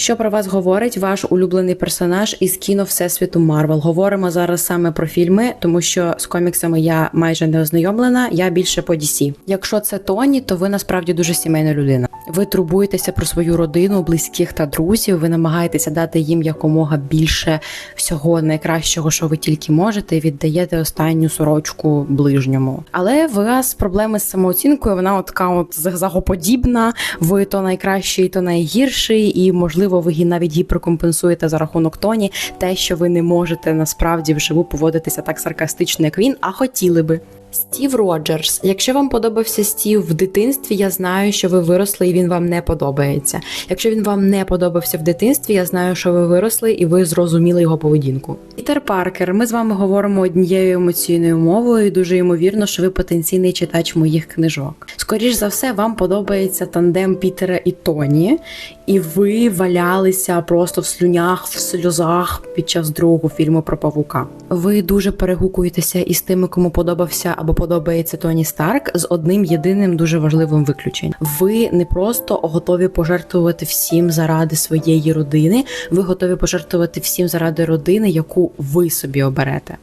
Що про вас говорить ваш улюблений персонаж із кіно Всесвіту Марвел? Говоримо зараз саме про фільми, тому що з коміксами я майже не ознайомлена. Я більше по DC. Якщо це Тоні, то ви насправді дуже сімейна людина. Ви турбуєтеся про свою родину, близьких та друзів. Ви намагаєтеся дати їм якомога більше всього найкращого, що ви тільки можете, і віддаєте останню сорочку ближньому. Але у вас проблеми з самооцінкою. Вона от така от загоподібна. Ви то найкращий, то найгірший, і можливо, ви навіть гіперкомпенсуєте за рахунок тоні те, що ви не можете насправді вживу поводитися так саркастично, як він, а хотіли би. Стів Роджерс. Якщо вам подобався Стів в дитинстві, я знаю, що ви виросли і він вам не подобається. Якщо він вам не подобався в дитинстві, я знаю, що ви виросли і ви зрозуміли його поведінку. Пітер Паркер, ми з вами говоримо однією емоційною мовою, і дуже ймовірно, що ви потенційний читач моїх книжок. Скоріш за все, вам подобається тандем Пітера і Тоні, і ви валялися просто в слюнях, в сльозах під час другого фільму про павука. Ви дуже перегукуєтеся із тими, кому подобався або подобається Тоні Старк, з одним єдиним дуже важливим виключенням. Ви не просто готові пожертвувати всім заради своєї родини, ви готові пожертвувати всім заради родини, яку ви собі оберете.